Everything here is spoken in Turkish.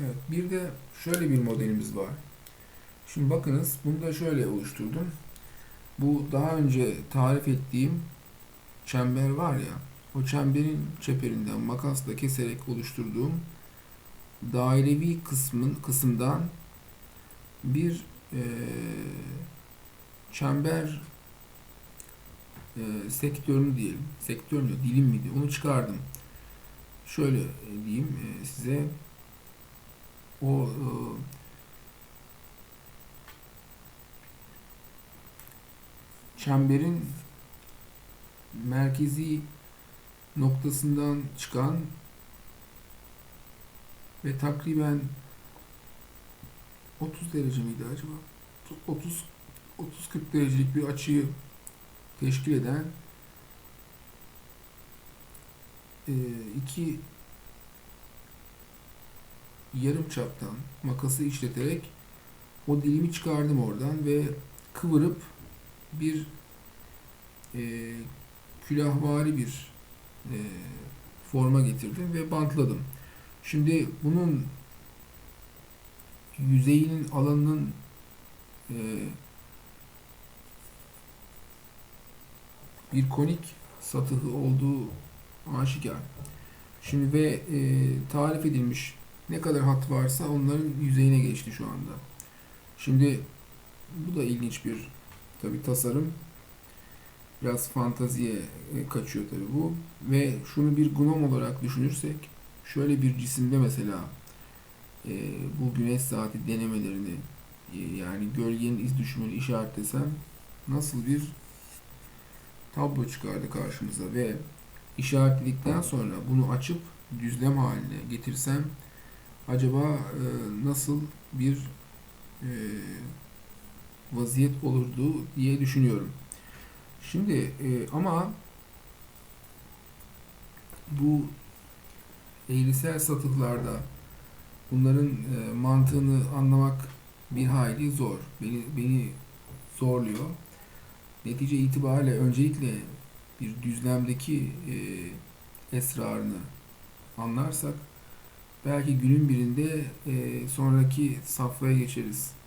Evet, bir de şöyle bir modelimiz var. Şimdi bakınız, bunu da şöyle oluşturdum. Bu daha önce tarif ettiğim çember var ya, o çemberin çeperinden makasla keserek oluşturduğum dairevi kısmın kısımdan bir eee, çember eee sektörünü diyelim. Sektör mü, dilim miydi? Onu çıkardım. Şöyle e, diyeyim e, size o e, çemberin merkezi noktasından çıkan ve takriben 30 derece miydi acaba? 30 30-40 derecelik bir açıyı teşkil eden e, iki yarım çaptan makası işleterek o dilimi çıkardım oradan ve kıvırıp bir e, külahvari bir e, forma getirdim ve bantladım. Şimdi bunun yüzeyinin alanının e, bir konik satıhı olduğu aşikar. Şimdi ve e, tarif edilmiş ne kadar hat varsa onların yüzeyine geçti şu anda. Şimdi bu da ilginç bir tabi tasarım. Biraz fantaziye e, kaçıyor tabi bu. Ve şunu bir gnom olarak düşünürsek şöyle bir cisimde mesela e, bu güneş saati denemelerini e, yani gölgenin iz düşümünü işaretlesem nasıl bir tablo çıkardı karşımıza ve işaretledikten sonra bunu açıp düzlem haline getirsem acaba e, nasıl bir e, vaziyet olurdu diye düşünüyorum. Şimdi e, ama bu eğrisel satıhlarda bunların e, mantığını anlamak bir hayli zor. Beni beni zorluyor. Netice itibariyle öncelikle bir düzlemdeki e, esrarını anlarsak belki günün birinde e, sonraki safhaya geçeriz.